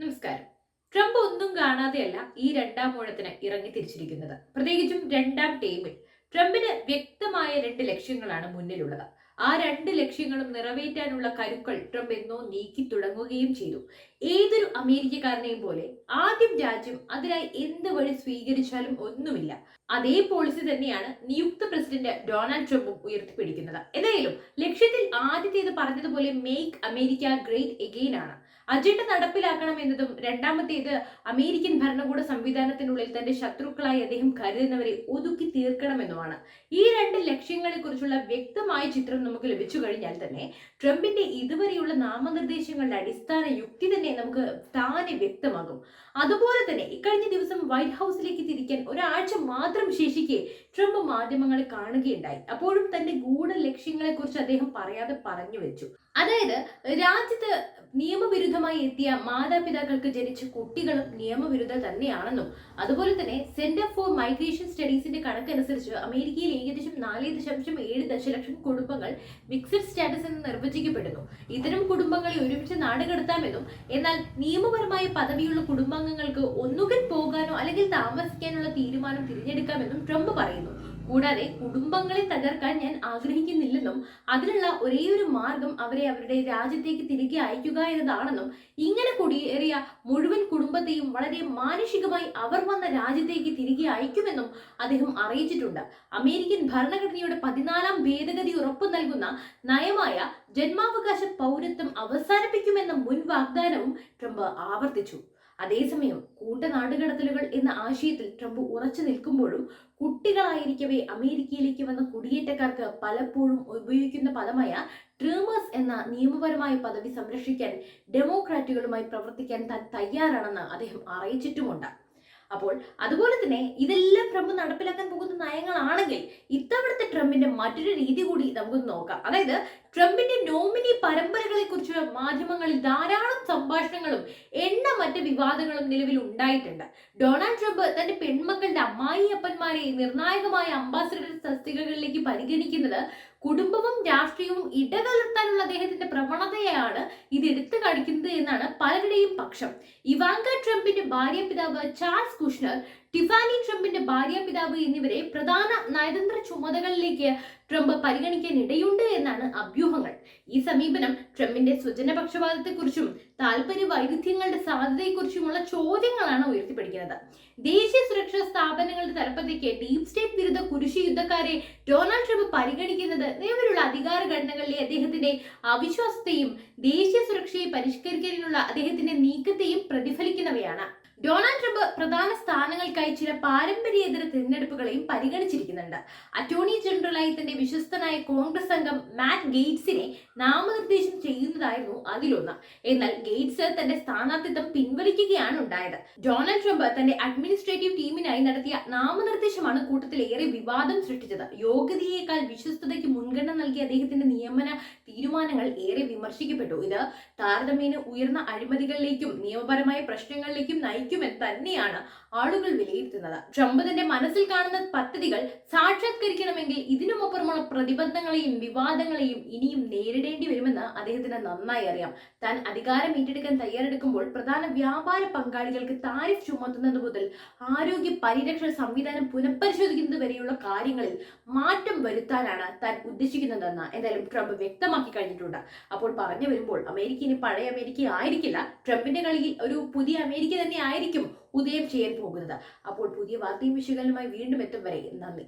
നമസ്കാരം. ട്രംപ് ഒന്നും കാണാതെയല്ല ഈ രണ്ടാം ഊഴത്തിന് ഇറങ്ങി തിരിച്ചിരിക്കുന്നത്. പ്രത്യേകിച്ചും രണ്ടാം ടീമിൽ. ട്രംപിന് വ്യക്തമായ രണ്ട് ലക്ഷ്യങ്ങളാണ് മുന്നിലുള്ളത്. ആ രണ്ട് ലക്ഷ്യങ്ങളും നിറവേറ്റാനുള്ള കരുക്കൾ ട്രംപ് എന്നോ നീക്കി തുടങ്ങുകയും ചെയ്തു. ഏതൊരു അമേരിക്കക്കാരനെയും പോലെ ആദ്യം രാജ്യം അതിനായി എന്ത് വഴി സ്വീകരിച്ചാലും ഒന്നുമില്ല. അതേ പോളിസി തന്നെയാണ് നിയുക്ത പ്രസിഡന്റ് ഡൊണാൾഡ് ട്രംപും ഉയർത്തിപ്പിടിക്കുന്നത്. എന്തായാലും ലക്ഷ്യത്തിൽ ആദ്യത്തേത് പറഞ്ഞതുപോലെ മേക്ക് അമേരിക്ക ഗ്രേറ്റ് എഗെയിൻ ആണ്. അജണ്ട നടപ്പിലാക്കണം എന്നതും രണ്ടാമത്തേത് അമേരിക്കൻ ഭരണകൂട സംവിധാനത്തിനുള്ളിൽ തന്റെ ശത്രുക്കളായി അദ്ദേഹം കരുതുന്നവരെ ഒതുക്കി തീർക്കണമെന്നുമാണ്. ഈ രണ്ട് ലക്ഷ്യങ്ങളെ കുറിച്ചുള്ള വ്യക്തമായ ചിത്രം നമുക്ക് ലഭിച്ചു കഴിഞ്ഞാൽ തന്നെ ട്രംപിന്റെ ഇതുവരെയുള്ള നാമനിർദ്ദേശങ്ങളുടെ അടിസ്ഥാന യുക്തി തന്നെ നമുക്ക് താനെ വ്യക്തമാകും. അതുപോലെ തന്നെ ഇക്കഴിഞ്ഞ ദിവസം വൈറ്റ് ഹൗസിലേക്ക് തിരിക്കാൻ ഒരാഴ്ച മാത്രം ശേഷിക്കെ ട്രംപ് മാധ്യമങ്ങളെ കാണുകയുണ്ടായി. അപ്പോഴും തന്റെ ഗൂഢ ലക്ഷ്യങ്ങളെ കുറിച്ച് അദ്ദേഹം പറയാതെ പറഞ്ഞു വെച്ചു. അതായത് രാജ്യത്ത് നിയമവിരുദ്ധമായി എത്തിയ മാതാപിതാക്കൾക്ക് ജനിച്ച കുട്ടികളും നിയമവിരുദ്ധ തന്നെയാണെന്നും അതുപോലെ തന്നെ സെന്റർ ഫോർ മൈഗ്രേഷൻ സ്റ്റഡീസിന്റെ കണക്കനുസരിച്ച് അമേരിക്കയിൽ ഏകദേശം നാല് ദശാംശം ഏഴ് ദശലക്ഷം കുടുംബങ്ങൾ മിക്സഡ് സ്റ്റാറ്റസ് എന്ന് നിർവചിക്കപ്പെടുന്നു. ഇത്തരം കുടുംബങ്ങളെ ഒരുമിച്ച് നാടുകടത്താമെന്നും എന്നാൽ നിയമപരമായ പദവിയുള്ള കുടുംബാംഗങ്ങൾക്ക് ഒന്നുകിൽ പോകാനോ അല്ലെങ്കിൽ താമസിക്കാനുള്ള തീരുമാനം തിരഞ്ഞെടുക്കാമെന്നും ട്രംപ് പറയുന്നു. കൂടാതെ കുടുംബങ്ങളെ തകർക്കാൻ ഞാൻ ആഗ്രഹിക്കുന്നില്ലെന്നും അതിനുള്ള ഒരേയൊരു മാർഗം അവരെ അവരുടെ രാജ്യത്തേക്ക് തിരികെ അയക്കുക എന്നതാണെന്നും ഇങ്ങനെ കുടിയേറിയ മുഴുവൻ കുടുംബത്തെയും വളരെ മാനുഷികമായി അവർ വന്ന രാജ്യത്തേക്ക് തിരികെ അയക്കുമെന്നും അദ്ദേഹം അറിയിച്ചിട്ടുണ്ട്. അമേരിക്കൻ ഭരണഘടനയുടെ പതിനാലാം ഭേദഗതി ഉറപ്പു നൽകുന്ന നയമായ ജന്മാവകാശ പൗരത്വം അവസാനിപ്പിക്കുമെന്ന മുൻ വാഗ്ദാനവും ട്രംപ് ആവർത്തിച്ചു. അതേസമയം കൂട്ടനാടുകടത്തലുകൾ എന്ന ആശയത്തിൽ ട്രംപ് ഉറച്ചു നിൽക്കുമ്പോഴും കുട്ടികളായിരിക്കവേ അമേരിക്കയിലേക്ക് വന്ന കുടിയേറ്റക്കാർക്ക് പലപ്പോഴും ഉപയോഗിക്കുന്ന പദമായ ട്രീമേഴ്സ് എന്ന നിയമപരമായ പദവി സംരക്ഷിക്കാൻ ഡെമോക്രാറ്റുകളുമായി പ്രവർത്തിക്കാൻ താൻ തയ്യാറാണെന്ന് അദ്ദേഹം അറിയിച്ചിട്ടുമുണ്ട്. അപ്പോൾ അതുപോലെ തന്നെ ഇതെല്ലാം ട്രംപ് നടപ്പിലാക്കാൻ പോകുന്ന നയങ്ങളാണെങ്കിൽ ഇത്തവണത്തെ ട്രംപിന്റെ മറ്റൊരു രീതി കൂടി നമുക്ക് നോക്കാം. അതായത് ട്രംപിന്റെ നോമിനി പരമ്പരകളെ കുറിച്ച് മാധ്യമങ്ങളിൽ ധാരാളം സംഭാഷണങ്ങളും എണ്ണ മറ്റ് വിവാദങ്ങളും നിലവിൽ ഉണ്ടായിട്ടുണ്ട്. ഡൊണാൾഡ് ട്രംപ് തന്റെ പെൺമക്കളുടെ അമ്മായിയപ്പന്മാരെ നിർണായകമായ അംബാസിഡർ തസ്തികകളിലേക്ക് പരിഗണിക്കുന്നത് കുടുംബവും രാഷ്ട്രീയവും ഇടകലർത്താനുള്ള അദ്ദേഹത്തിന്റെ പ്രവണതയാണ് ഇത് എടുത്തു കാണിക്കുന്നത് എന്നാണ് പലരുടെയും പക്ഷം. ഇവാങ്ക ട്രംപിന്റെ ഭാര്യ പിതാവ് ചാൾസ് കുഷ്ണർ ടിഫാനി ട്രംപിന്റെ ഭാര്യ പിതാവ് എന്നിവരെ പ്രധാന നയതന്ത്ര ചുമതലകളിലേക്ക് ട്രംപ് പരിഗണിക്കാൻ ഇടയുണ്ട് എന്നാണ് അഭ്യൂഹങ്ങൾ. ഈ സമീപനം ട്രംപിന്റെ സ്വജനപക്ഷപാതത്തെക്കുറിച്ചും താല്പര്യ വൈരുദ്ധ്യങ്ങളുടെ സാധ്യതയെക്കുറിച്ചുമുള്ള ചോദ്യങ്ങളാണ് ഉയർത്തിപ്പിടിക്കുന്നത്. ദേശീയ സുരക്ഷാ സ്ഥാപനങ്ങളുടെ തലപ്പത്തേക്ക് ഡീപ് സ്റ്റേറ്റ് വിരുദ്ധ കുരിശി യുദ്ധക്കാരെ ഡൊണാൾഡ് ട്രംപ് പരിഗണിക്കുന്നത് നിലവിലുള്ള അധികാര ഘടനകളിലെ അദ്ദേഹത്തിന്റെ അവിശ്വാസത്തെയും ദേശീയ സുരക്ഷയെ പരിഷ്കരിക്കാനുള്ള അദ്ദേഹത്തിന്റെ നീക്കത്തെയും പ്രതിഫലിക്കുന്നവയാണ്. ഡൊണാൾഡ് ട്രംപ് പ്രധാന സ്ഥാനങ്ങൾക്കായി ചില പാരമ്പര്യേതര തിരഞ്ഞെടുപ്പുകളെയും പരിഗണിച്ചിരിക്കുന്നുണ്ട്. അറ്റോർണി ജനറലായി തന്റെ വിശ്വസ്തനായ കോൺഗ്രസ് അംഗം മാറ്റ് ഗെയ്റ്റ്സിനെ നാമനിർദ്ദേശം ചെയ്യുന്നതായിരുന്നു അതിലൊന്ന്. എന്നാൽ ഗെയ്റ്റ്സ് തന്റെ സ്ഥാനാർത്ഥിത്വം പിൻവലിക്കുകയാണ് ഉണ്ടായത്. ഡൊണാൾഡ് ട്രംപ് തന്റെ അഡ്മിനിസ്ട്രേറ്റീവ് ടീമിനായി നടത്തിയ നാമനിർദ്ദേശമാണ് കൂട്ടത്തിൽ ഏറെ വിവാദം സൃഷ്ടിച്ചത്. യോഗ്യതയേക്കാൾ വിശ്വസ്തതയ്ക്ക് മുൻഗണന നൽകിയ അദ്ദേഹത്തിന്റെ നിയമന തീരുമാനങ്ങൾ ഏറെ വിമർശിക്കപ്പെട്ടു. ഇത് താരതമ്യേന ഉയർന്ന അഴിമതികളിലേക്കും നിയമപരമായ പ്രശ്നങ്ങളിലേക്കും നയിക്കുമെന്ന് തന്നെയാണ് ആളുകൾ വിലയിരുത്തുന്നത്. ട്രംപ് മനസ്സിൽ കാണുന്ന പദ്ധതികൾ സാക്ഷാത്കരിക്കണമെങ്കിൽ ഇതിനുമപ്പുറമുള്ള പ്രതിബന്ധങ്ങളെയും വിവാദങ്ങളെയും ഇനിയും നേരിടേണ്ടി വരുമെന്ന് അദ്ദേഹത്തിന് നന്നായി അറിയാം. താൻ അധികാരം ഏറ്റെടുക്കാൻ തയ്യാറെടുക്കുമ്പോൾ പ്രധാന വ്യാപാര പങ്കാളികൾക്ക് താരിഫ് ചുമത്തുന്നത് മുതൽ ആരോഗ്യ പരിരക്ഷ സംവിധാനം പുനഃപരിശോധിക്കുന്നത് വരെയുള്ള കാര്യങ്ങളിൽ മാറ്റം വരുത്താനാണ് താൻ ഉദ്ദേശിക്കുന്നതെന്ന് എന്തായാലും ട്രംപ് വ്യക്തമാക്കി കഴിഞ്ഞിട്ടുണ്ട്. അപ്പോൾ പറഞ്ഞു വരുമ്പോൾ അമേരിക്ക ഇനി പഴയ അമേരിക്ക ആയിരിക്കില്ല ട്രംപിന്റെ കളിയിൽ ഒരു പുതിയ അമേരിക്ക തന്നെ ആയിരിക്കും ഉദയം ചെയ്യാൻ പോകുന്നത്. അപ്പോൾ പുതിയ വാർത്തയും വിശകലനമായി വീണ്ടും എത്തും വരെ നന്ദി.